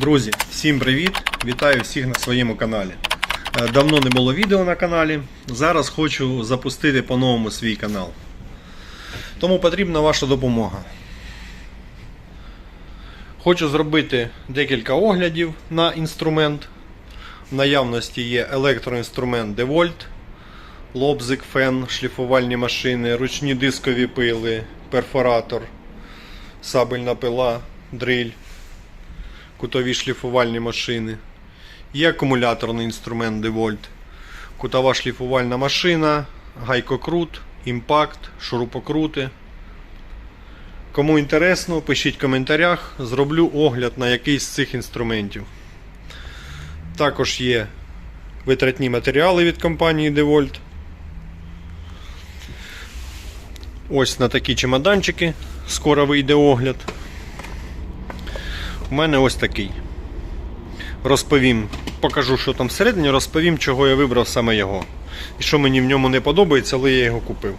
Друзі, всім привіт! Вітаю всіх на своєму каналі. Е, Давно не було відео на каналі. Зараз хочу запустити по-новому свій канал. Тому потрібна ваша допомога. Хочу зробити декілька оглядів на інструмент. В наявності є електроінструмент DeWalt, лобзик, фен, шліфувальні машини, ручні дискові пили, перфоратор, сабельна пила, дриль кутові шліфувальні машини. Є акумуляторний інструмент DeWalt, кутова шліфувальна машина, гайкокрут, імпакт, шурупокрути. Кому інтересно, пишіть в коментарях, зроблю огляд на якийсь з цих інструментів. Також є витратні матеріали від компанії DeWalt. Ось на такі чемоданчики скоро вийде огляд. У мене ось такий. Розповім, покажу, що там всередині, розповім, чого я вибрав саме його. І що мені в ньому не подобається, але я його купив.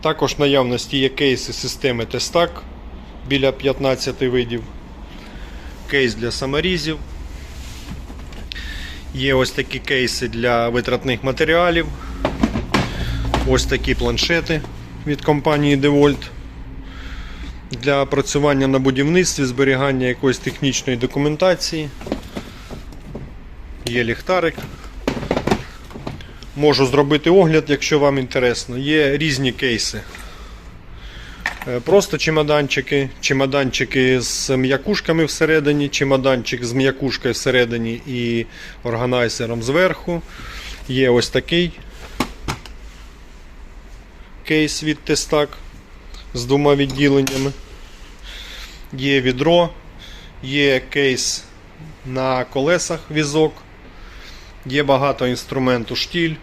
Також в наявності є кейси системи Testac біля 15 видів. Кейс для саморізів. Є ось такі кейси для витратних матеріалів. Ось такі планшети від компанії DeWalt для працювання на будівництві, зберігання якоїсь технічної документації. Є ліхтарик. Можу зробити огляд, якщо вам інтересно. Є різні кейси. Е, Просто чемоданчики, чемоданчики з м'якушками всередині, чемоданчик з м'якушкою всередині і органайзером зверху. Є ось такий кейс від Testac з двома відділеннями. Є відро, є кейс на колесах візок, є багато інструменту штіль.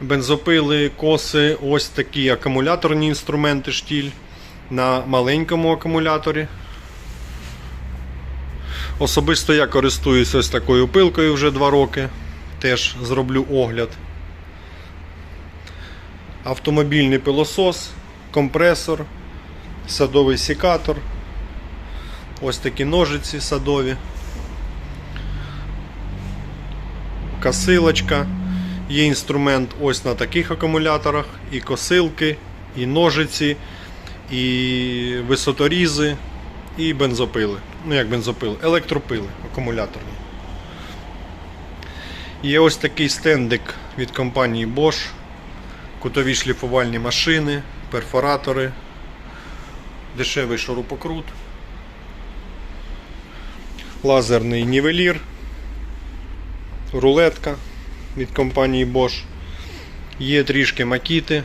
Бензопили, коси, ось такі акумуляторні інструменти штіль на маленькому акумуляторі. Особисто я користуюсь ось такою пилкою вже 2 роки. Теж зроблю огляд автомобільний пилосос, компресор, садовий секатор, ось такі ножиці садові, косилочка. Є інструмент ось на таких акумуляторах, і косилки, і ножиці, і висоторізи, і бензопили. Ну як бензопили, електропили акумуляторні. Є ось такий стендик від компанії Bosch кутові шліфувальні машини, перфоратори, дешевий шурупокрут, лазерний нівелір, рулетка від компанії Bosch. Є трішки макіти.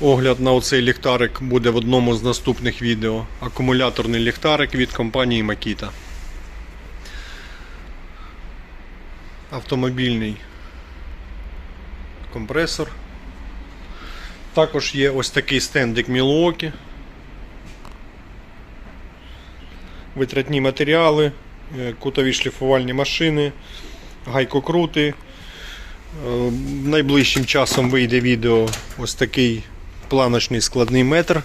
Огляд на оцей ліхтарик буде в одному з наступних відео. Акумуляторний ліхтарик від компанії Makita. Автомобільний компресор. Також є ось такий стендик Milwaukee. Витратні матеріали, е, кутові шліфувальні машини, гайкокрути. Е, Найближчим часом вийде відео ось такий планочний складний метр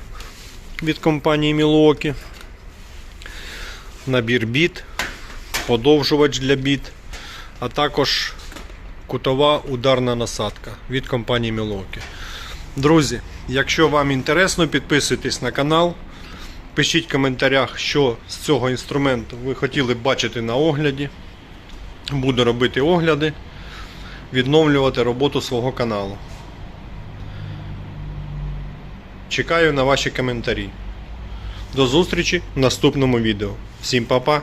від компанії Milwaukee. Набір біт, подовжувач для біт, а також кутова ударна насадка від компанії Milwaukee. Друзі, якщо вам інтересно, підписуйтесь на канал. Пишіть в коментарях, що з цього інструменту ви хотіли б бачити на огляді. Буду робити огляди, відновлювати роботу свого каналу. Чекаю на ваші коментарі. До зустрічі в наступному відео. Всім па-па!